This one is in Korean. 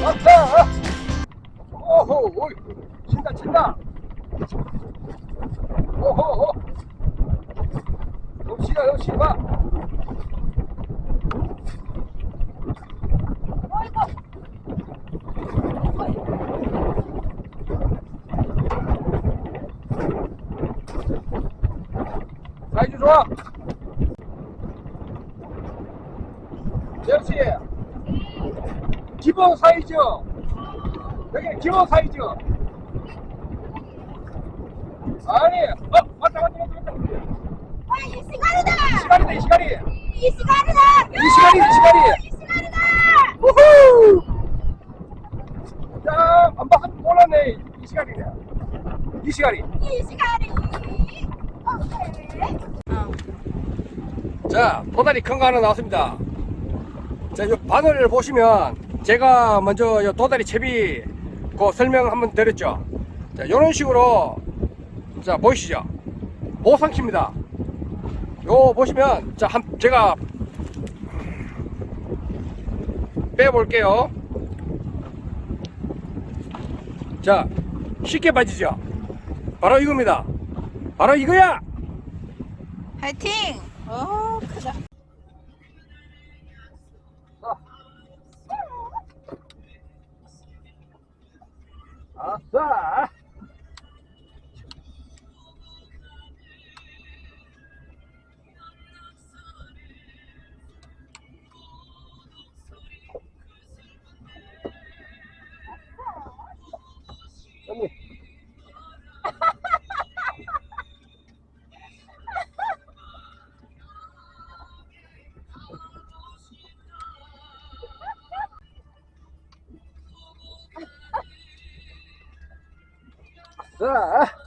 자, 오호, 오이, 친다, 친다. 오호, 오. 역시가, 역시가. 사이즈 좋아. 역시 기본 사이즈. 여기 기본 사이즈. 아니, 어, 맞다, 맞다, 맞다, 맞다. 아, 이 시간이다! 시간이다, 이 시간이. 이 시간이다! 이 시간이, 이 시간이. 이 시간이다! 우후! 야, 안 봤으면 몰랐네. 이 시간이네. 이 시간이. 이 시간이! 오케이. 자, 도다리 큰 거 하나 나왔습니다. 자, 이 바늘을 보시면 제가 먼저 이 도다리 채비 그 설명 한번 드렸죠. 자, 이런 식으로 자 보이시죠? 모상키입니다. 요 보시면 자, 한 제가 빼볼게요. 자, 쉽게 빠지죠? 바로 이겁니다. 바로 이거야! 화이팅! 오, 크다. 아 자,